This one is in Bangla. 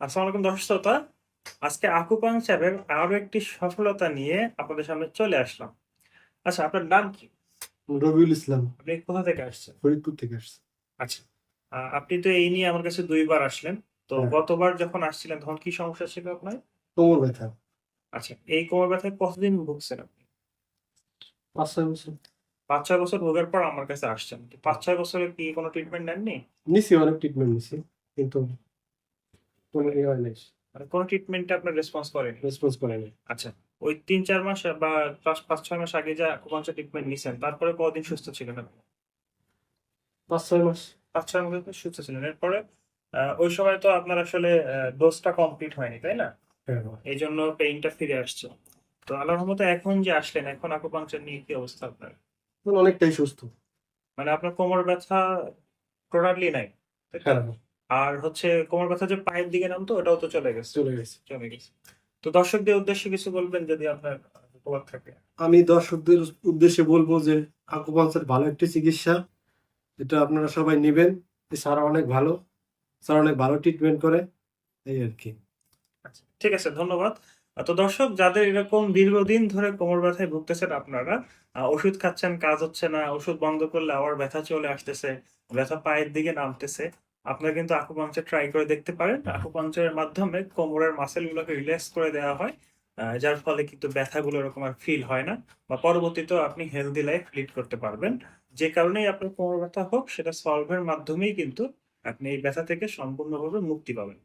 আসসালামু আলাইকুম দর্শক শ্রোতা আজকে আকুপাংচারের আরও একটি সফলতা নিয়ে আপনাদের সামনে চলে আসলাম। আচ্ছা আপনার নাম কি? রবিউল ইসলাম। আপনি কোথা থেকে আসছেন? ফরিদপুর থেকে আসছে। আচ্ছা আপনি তো এই নিয়ে আমার কাছে দুইবার আসলেন। তো হ্যাঁ। গতবার যখন আসছিলেন তখন কি সমস্যা ছিল আপনার? কোমর ব্যথা। আচ্ছা এই কোমর ব্যথায় কতদিন ভুগছেন আপনি? পাঁচ ছয় বছর। পাঁচ ছয় বছর ভোগের পর আমার কাছে আসছেন। পাঁচ ছয় বছরে কি কোনো ট্রিটমেন্ট নেননি? নিছি অনেক ট্রিটমেন্ট নিছি। কিন্তু কোনো ইয়ে হয় নাই। মানে কোনো ট্রিটমেন্টে আপনার রেসপন্স করেনি? রেসপন্স করে আচ্ছা ওই তিন চার মাস বা পাঁচ ছয় মাস আগে যা আকুপাংচার ট্রিটমেন্ট নিছেন তারপরে কতদিন সুস্থ ছিলেন আপনি? পাঁচ ছয় মাস। পাঁচ ছয় মাস সুস্থ ছিলেন। এরপরে ওই সময় তো আপনার আসলে ডোজটা কমপ্লিট হয়নি তাই না? হ্যাঁ। এই জন্য পেইনটা ফিরে আসছে। তো আল্লাহর রহমতে এখন যে আসলেন এখন আকুপাংচার নিয়ে কি অবস্থা আপনার? অনেকটাই সুস্থ। মানে আপনার কোমর ব্যথা টোটালি নাই হ্যাঁ। আর হচ্ছে কোমর ব্যথা যে পায়ের দিকে নামতো ওটাও তো চলে গেছে। চলে গেছে। চলে গেছে। তো দর্শকদের উদ্দেশ্যে কিছু বলবেন যদি আপনার উপকার থাকে। আমি দর্শকদের উদ্দেশ্যে বলব যে আকুপাঞ্চার ভালো একটি চিকিৎসা এটা আপনারা সবাই নেবেন। স্যার অনেক ভালো স্যার অনেক ভালো ট্রিটমেন্ট করে এই আর কি। আচ্ছা ঠিক আছে ধন্যবাদ। তো দর্শক যাদের এরকম দীর্ঘদিন ধরে কোমর ব্যথায় ভুগতেছেন আপনারা ওষুধ খাচ্ছেন কাজ হচ্ছে না ওষুধ বন্ধ করলে আবার ব্যথা চলে আসতেছে ব্যথা পায়ের দিকে নামতেছে আপনারা কিন্তু আকুপাংচার ট্রাই করে দেখতে পারেন। আকুপাংচারের মাধ্যমে কোমরের মাসেল গুলোকে রিল্যাক্স করে দেওয়া হয় যার ফলে কিন্তু ব্যথাগুলো এরকম আর ফিল হয় না বা পরবর্তীতে আপনি হেলদি লাইফ লিড করতে পারবেন। যে কারণেই আপনার কোমর ব্যথা হোক, সেটা সলভের মাধ্যমেই কিন্তু আপনি এই ব্যথা থেকে সম্পূর্ণভাবে মুক্তি পাবেন।